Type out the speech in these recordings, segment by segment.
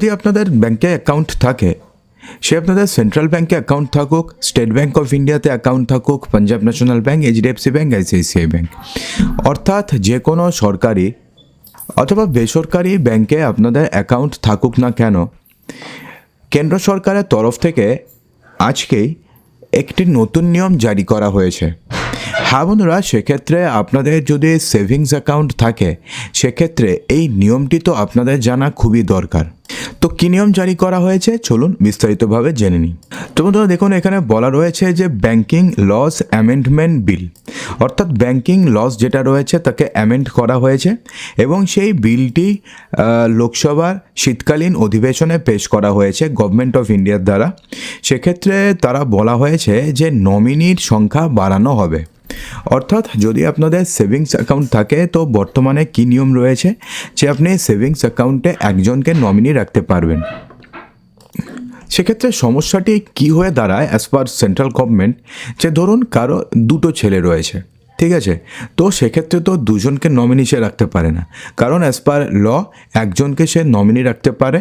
যদি আপনাদের ব্যাংকে অ্যাকাউন্ট থাকে, সে আপনাদের সেন্ট্রাল ব্যাংকে অ্যাকাউন্ট থাকুক স্টেট ব্যাংক অফ ইন্ডিয়াতে অ্যাকাউন্ট থাকুক Punjab national bank HDFC bank ICICI bank অর্থাৎ যে কোনো সরকারি অথবা বেসরকারি ব্যাংকে আপনাদের অ্যাকাউন্ট থাকুক না কেন, কেন্দ্র সরকারের তরফ থেকে আজকেই একটি নতুন নিয়ম জারি করা হয়েছে। হ্যাঁ বন্ধুরা, সেক্ষেত্রে আপনাদের যদি সেভিংস অ্যাকাউন্ট থাকে, সেক্ষেত্রে এই নিয়মটি তো আপনাদের জানা খুবই দরকার। তো কী নিয়ম জারি করা হয়েছে? চলুন বিস্তারিতভাবে জেনে নিই। তো বন্ধুরা, দেখুন, এখানে বলা রয়েছে যে ব্যাংকিং লস অ্যামেন্ডমেন্ট বিল। অর্থাৎ ব্যাংকিং লস যেটা রয়েছে তাকে অ্যামেন্ড করা হয়েছে এবং সেই বিলটি লোকসভার শীতকালীন অধিবেশনে পেশ করা হয়েছে গভর্নমেন্ট অফ ইন্ডিয়ার দ্বারা। সেক্ষেত্রে তারা বলা হয়েছে যে নমিনির সংখ্যা বাড়ানো হবে। অর্থাৎ যদি আপনাদের সেভিংস অ্যাকাউন্ট থাকে, তো বর্তমানে কী নিয়ম রয়েছে? যে আপনি সেভিংস অ্যাকাউন্টে একজনকে নমিনি রাখতে পারবেন। সেক্ষেত্রে সমস্যাটি কি হয়ে দাঁড়ায় অ্যাজ পার সেন্ট্রাল গভর্নমেন্ট যে ধরুন কারও দুটো ছেলে রয়েছে, ঠিক আছে? তো সেক্ষেত্রে তো দুজনকে নমিনি সে রাখতে পারে না। কারণ অ্যাজ পার ল একজনকে সে নমিনি রাখতে পারে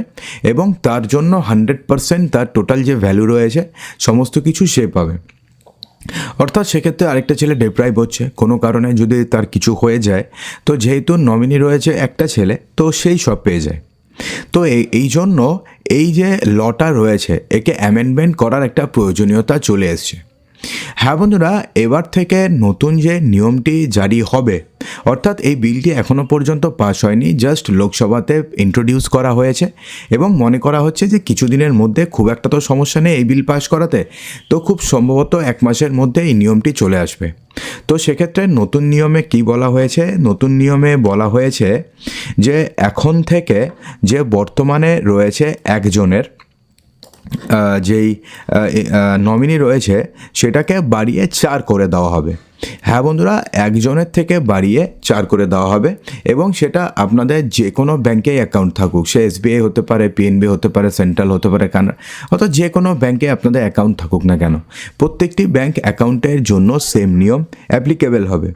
এবং তার জন্য হান্ড্রেড পারসেন্ট তার টোটাল যে ভ্যালু রয়েছে, সমস্ত কিছু সে পাবে। অর্থাৎ সেক্ষেত্রে আরেকটা ছেলে ডেপ্রাইভ হচ্ছে। কোনো কারণে যদি তার কিছু হয়ে যায়, তো যেহেতু নমিনি রয়েছে একটা ছেলে, তো সেই সব পেয়ে যায়। তো এই জন্য এই যে লটা রয়েছে, একে অ্যামেন্ডমেন্ট করার একটা প্রয়োজনীয়তা চলে এসছে। হ্যাঁ বন্ধুরা, এবার থেকে নতুন যে নিয়মটি জারি হবে, অর্থাৎ এই বিলটি এখনও পর্যন্ত পাস হয়নি, জাস্ট লোকসভাতে ইন্ট্রোডিউস করা হয়েছে এবং মনে করা হচ্ছে যে কিছুদিনের মধ্যে খুব একটা তো সমস্যা নেই এই বিল পাস করাতে, তো খুব সম্ভবত এক মাসের মধ্যে এই নিয়মটি চলে আসবে। তো সেক্ষেত্রে নতুন নিয়মে কি বলা হয়েছে? নতুন নিয়মে বলা হয়েছে যে এখন থেকে যে বর্তমানে রয়েছে একজনের যেই নমিনি রয়েছে সেটাকে বাড়িয়ে চার করে দেওয়া হবে। হ্যাঁ বন্ধুরা, একজনের থেকে বাড়িয়ে চার করে দেওয়া হবে এবং সেটা আপনাদের যে কোনো ব্যাংকে অ্যাকাউন্ট থাকুক। সে এসবিআই হতে পারে পিএনবি হতে পারে সেন্ট্রাল হতে পারে কানাডা অর্থাৎ যে কোনো ব্যাংকে আপনাদের অ্যাকাউন্ট থাকুক না কেন। প্রত্যেকটি ব্যাংক অ্যাকাউন্টের জন্য সেম নিয়ম অ্যাপ্লিকেবল হবে।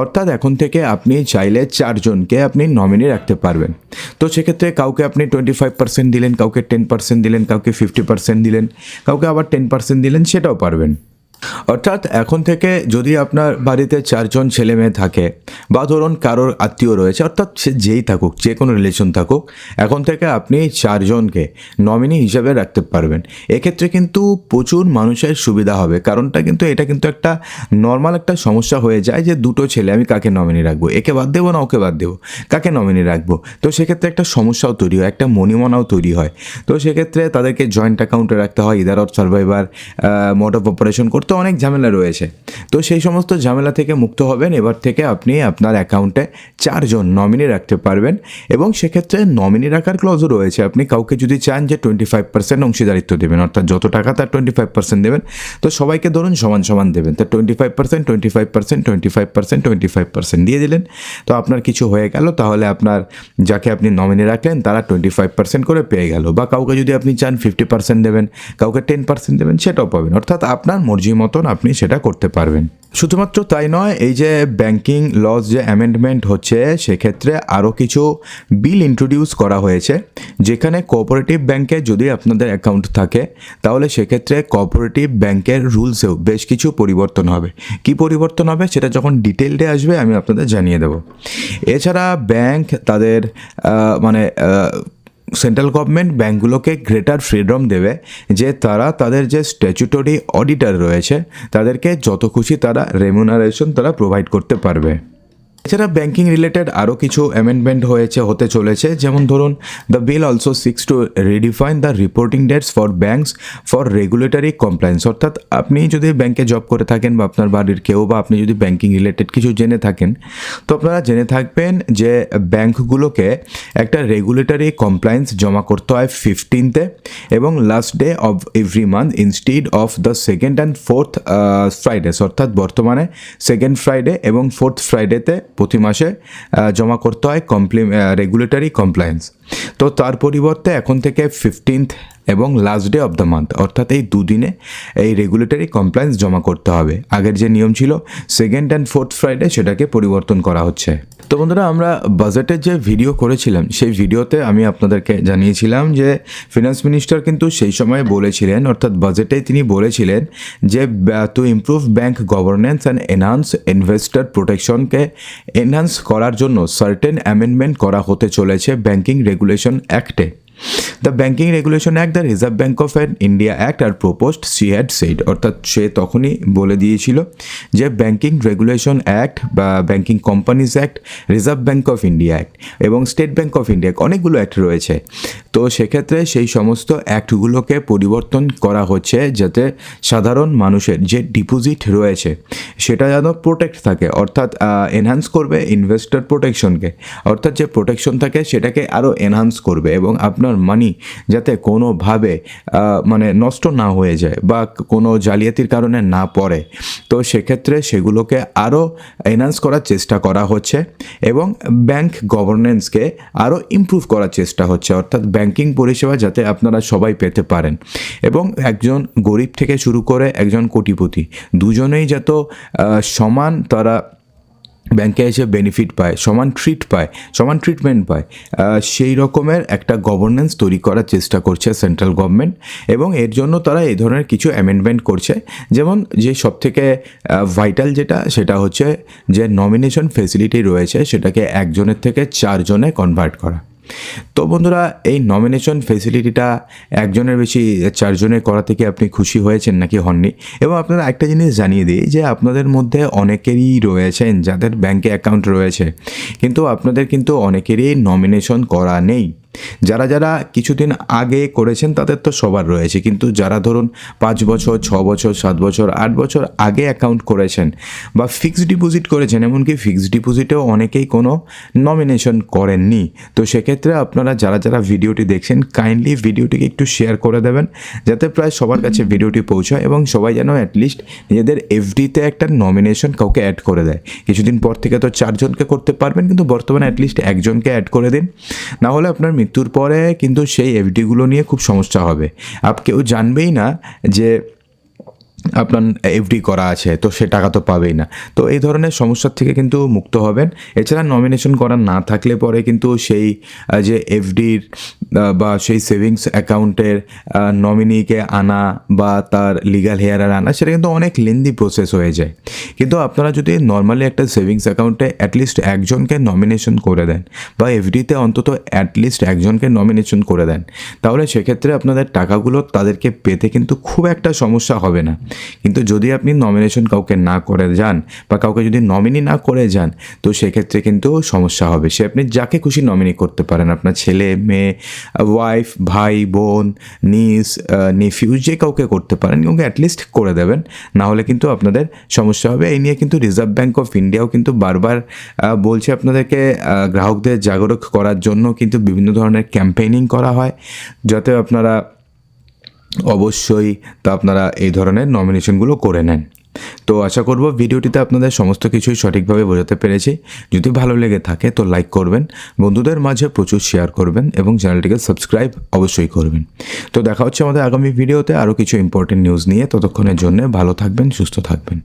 অর্থাৎ এখন থেকে আপনি চাইলে চারজনকে আপনি নমিনি রাখতে পারবেন। তো সেক্ষেত্রে কাউকে আপনি টোয়েন্টি ফাইভ পার্সেন্ট দিলেন, কাউকে টেন পার্সেন্ট দিলেন, কাউকে ফিফটি পার্সেন্ট দিলেন, কাউকে আবার টেন পার্সেন্ট দিলেন, সেটাও পারবেন। অর্থাৎ এখন থেকে যদি আপনার বাড়িতে চারজন ছেলে মেয়ে থাকে বা ধরুন কারোর আত্মীয় রয়েছে, অর্থাৎ সে যেই থাকুক, যে কোনো রিলেশন থাকুক, এখন থেকে আপনি চারজনকে নমিনি হিসাবে রাখতে পারবেন। এক্ষেত্রে কিন্তু প্রচুর মানুষের সুবিধা হবে। কারণটা কিন্তু এটা কিন্তু একটা নর্মাল একটা সমস্যা হয়ে যায় যে দুটো ছেলে আমি কাকে নমিনি রাখব? একে বাদ দেবো না ওকে বাদ দেবো? কাকে নমিনি রাখব? তো সেক্ষেত্রে একটা সমস্যাও তৈরি হয়, একটা মনিমনাও তৈরি হয়। তো সেক্ষেত্রে তাদেরকে জয়েন্ট অ্যাকাউন্টে রাখতে হয় either of survivor mode of operation করতে অনেক ঝামেলা রয়েছে। তো সেই সমস্ত ঝামেলা থেকে মুক্ত হবেন। এবার থেকে আপনি আপনার অ্যাকাউন্টে চারজন নমিনি রাখতে পারবেন এবং সেক্ষেত্রে নমিনি রাখার ক্লজও রয়েছে। আপনি কাউকে যদি চান যে টোয়েন্টি ফাইভ পার্সেন্ট অংশীদারিত্ব দেবেন, অর্থাৎ যত টাকা তার টোয়েন্টি ফাইভ পার্সেন্ট দেবেন, তো সবাইকে ধরুন সমান সমান দেবেন। তো twenty five percent twenty five percent twenty five percent twenty five percent দিয়ে দিলেন। তো আপনার কিছু হয়ে গেল, তাহলে আপনার যাকে আপনি নমিনি রাখলেন, তারা টোয়েন্টি ফাইভ পার্সেন্ট করে পেয়ে গেল। বা কাউকে যদি আপনি চান ফিফটি পার্সেন্ট দেবেন, কাউকে টেন পার্সেন্ট দেবেন, সেটাও পাবেন। অর্থাৎ আপনার মর্জি মতন আপনি সেটা করতে পারবেন। শুধুমাত্র তাই নয়, এই যে ব্যাংকিং লস যে অ্যামেন্ডমেন্ট হচ্ছে, সেক্ষেত্রে আরও কিছু বিল ইন্ট্রোডিউস করা হয়েছে, যেখানে কোঅপারেটিভ ব্যাংকে যদি আপনাদের অ্যাকাউন্ট থাকে, তাহলে সেক্ষেত্রে কোঅপারেটিভ ব্যাংকের রুলসেও বেশ কিছু পরিবর্তন হবে। কি পরিবর্তন হবে সেটা যখন ডিটেলডে আসবে, আমি আপনাদের জানিয়ে দেবো। এছাড়া ব্যাংক তাদের মানে সেন্ট্রাল গভর্নমেন্ট ব্যাঙ্কগুলোকে গ্রেটার ফ্রিডম দেবে যে তারা তাদের যে স্ট্যাচুটরি অডিটার রয়েছে, তাদেরকে যত খুশি তারা রেমুনারেশন তারা প্রোভাইড করতে পারবে। এছাড়া ব্যাংকিং রিলেটেড আরও কিছু অ্যামেন্ডমেন্ট হয়েছে, হতে চলেছে। যেমন ধরুন the bill also seeks to redefine the reporting dates for banks for regulatory compliance অর্থাৎ আপনি যদি ব্যাংকে জব করে থাকেন বা আপনার বাড়ির কেউ বা আপনি যদি ব্যাংকিং রিলেটেড কিছু জেনে থাকেন, তো আপনারা জেনে থাকবেন যে ব্যাংকগুলোকে একটা রেগুলেটরি কমপ্লায়েন্স জমা করতে হয় ফিফটিনতে এবং last day of every month instead of the second and fourth Fridays অর্থাৎ বর্তমানে সেকেন্ড ফ্রাইডে এবং ফোর্থ ফ্রাইডেতে প্রতি মাসে জমা করতে হয় কমপ্লি রেগুলেটরি কমপ্লায়েন্স তো তার পরিবর্তে এখন থেকে ফিফটিন্থ এবং last day of the month অর্থাৎ এই দুদিনে এই রেগুলেটরি কমপ্লায়েন্স জমা করতে হবে। আগের যে নিয়ম ছিল সেকেন্ড অ্যান্ড ফোর্থ ফ্রাইডে সেটাকে পরিবর্তন করা হচ্ছে। তো বন্ধুরা, আমরা বাজেটের যে ভিডিও করেছিলাম, সেই ভিডিওতে আমি আপনাদেরকে জানিয়েছিলাম যে ফিনান্স মিনিস্টার কিন্তু সেই সময় বলেছিলেন, অর্থাৎ বাজেটে তিনি বলেছিলেন যে to improve bank governance and enhance investor প্রোটেকশনকে enhance করার জন্য সার্টেন অ্যামেন্ডমেন্ট করা হতে চলেছে banking regulation অ্যাক্টে the Banking Regulation Act the Reserve Bank of India Act R proposed she had said অর্থাৎ সে তখনই বলে দিয়েছিল যে ব্যাঙ্কিং রেগুলেশন অ্যাক্ট বা Banking Companies Act Reserve Bank of India Act এবং স্টেট ব্যাঙ্ক অফ ইন্ডিয়া অনেকগুলো act রয়েছে। তো সেক্ষেত্রে সেই সমস্ত অ্যাক্টগুলোকে পরিবর্তন করা হচ্ছে যাতে সাধারণ মানুষের যে ডিপোজিট রয়েছে, সেটা যেন প্রোটেক্ট থাকে, অর্থাৎ এনহান্স করবে ইনভেস্টর প্রোটেকশনকে অর্থাৎ যে প্রোটেকশন থাকে, সেটাকে আরও এনহান্স করবে এবং আপনার মানি যাতে কোনোভাবে মানে নষ্ট না হয়ে যায় বা কোনো জালিয়াতির কারণে না পড়ে। তো সেক্ষেত্রে সেগুলোকে আরও এনহান্স করার চেষ্টা করা হচ্ছে এবং ব্যাংক গভর্নেন্সকে আরও ইমপ্রুভ করার চেষ্টা হচ্ছে। অর্থাৎ ব্যাংকিং পরিষেবা যাতে আপনারা সবাই পেতে পারেন। এবং একজন গরিব থেকে শুরু করে একজন কোটিপতি, দুজনেই যত সমান তারা ব্যাংকে এসে বেনিফিট পায়, সমান ট্রিট পায়, সমান ট্রিটমেন্ট পায় সেই রকমের একটা গভর্নেন্স তৈরি করার চেষ্টা করছে সেন্ট্রাল গভর্নমেন্ট এবং এর জন্য তারা এই ধরনের কিছু অ্যামেন্ডমেন্ট করছে। যেমন যে সব থেকে ভাইটাল যেটা, সেটা হচ্ছে যে নমিনেশন ফেসিলিটি রয়েছে, সেটাকে একজনের থেকে চারজনে কনভার্ট করা। তো বন্ধুরা, এই নমিনেশন ফেসিলিটিটা একজনের বেশি, চারজনের করা থেকে আপনি খুশি হয়েছেন নাকি হননি? এবং আপনারা একটা জিনিস জানিয়ে দিই যে, আপনাদের মধ্যে অনেকেরই রয়েছেন যাদের ব্যাংকে অ্যাকাউন্ট রয়েছে। কিন্তু আপনাদের কিন্তু অনেকেরই নমিনেশন করা নেই। যারা যারা কিছুদিন আগে করেছেন, তাদের তো সবার রয়েছে। কিন্তু যারা ধরুন পাঁচ বছর, ছ বছর, সাত বছর, আট বছর আগে অ্যাকাউন্ট করেছেন বা ফিক্সড ডিপোজিট করেছেন, এমনকি ফিক্সড ডিপোজিটেও অনেকেই কোনো নমিনেশন করেননি। তো সেক্ষেত্রে আপনারা যারা যারা ভিডিওটি দেখছেন কাইন্ডলি ভিডিওটিকে একটু শেয়ার করে দেবেন, যাতে প্রায় সবার কাছে ভিডিওটি পৌঁছায় এবং সবাই যেন অ্যাটলিস্ট নিজেদের এফডিতে একটা নমিনেশন কাউকে অ্যাড করে দেয়। কিছুদিন পর থেকে তো চারজনকে করতে পারবেন, কিন্তু বর্তমানে অ্যাটলিস্ট একজনকে অ্যাড করে দিন। না হলে আপনার মৃত্যুর পরে কিন্তু সেই এফডিগুলো নিয়ে খুব সমস্যা হবে। আপ কেউ জানবেই না যে আপনার এফডি করা আছে, তো সে টাকা তো পাবেই না। তো এই ধরনের সমস্যার থেকে কিন্তু মুক্ত হবেন। এছাড়া নমিনেশন করা না থাকলে পরে কিন্তু সেই যে এফডির বা সেই সেভিংস অ্যাকাউন্টের নমিনিকে আনা বা তার লিগাল হেয়ারার আনা, সেটা কিন্তু অনেক লেন্দি প্রসেস হয়ে যায়। কিন্তু আপনারা যদি নর্মালি একটা সেভিংস অ্যাকাউন্টে অ্যাটলিস্ট একজনকে নমিনেশন করে দেন, বা এফডিতে অন্তত অ্যাটলিস্ট একজনকে নমিনেশন করে দেন, তাহলে সেক্ষেত্রে আপনাদের টাকাগুলো তাদেরকে পেতে কিন্তু খুব একটা সমস্যা হবে না। কিন্তু যদি আপনি নমিনেশন কাউকে না করে যান বা কাউকে যদি নমিনি না করে যান, তো সেক্ষেত্রে কিন্তু সমস্যা হবে। সে আপনি যাকে খুশি নমিনি করতে পারেন, আপনার ছেলে, মেয়ে ওয়াইফ ভাই, বোন নিস নেফিউ যে কাউকে করতে পারেন এবং অ্যাটলিস্ট করে দেবেন। না হলে কিন্তু আপনাদের সমস্যা হবে। এই নিয়ে কিন্তু রিজার্ভ ব্যাঙ্ক অফ ইন্ডিয়াও কিন্তু বারবার বলছে আপনাদেরকে গ্রাহকদের জাগরুক করার জন্য কিন্তু বিভিন্ন ধরনের ক্যাম্পেইনিং করা হয়, যাতে আপনারা অবশ্যই তা আপনারা এই ধরনের নমিনেশনগুলো করে নেন। তো আশা করব ভিডিওটিতে আপনাদের সমস্ত কিছুই সঠিকভাবে বোঝাতে পেরেছি। যদি ভালো লেগে থাকে তো লাইক করবেন, বন্ধুদের মাঝে প্রচুর শেয়ার করবেন এবং চ্যানেলটিকে সাবস্ক্রাইব অবশ্যই করবেন। তো দেখা হচ্ছে আমাদের আগামী ভিডিওতে আরও কিছু ইম্পর্টেন্ট নিউজ নিয়ে। ততক্ষণের জন্য ভালো থাকবেন, সুস্থ থাকবেন।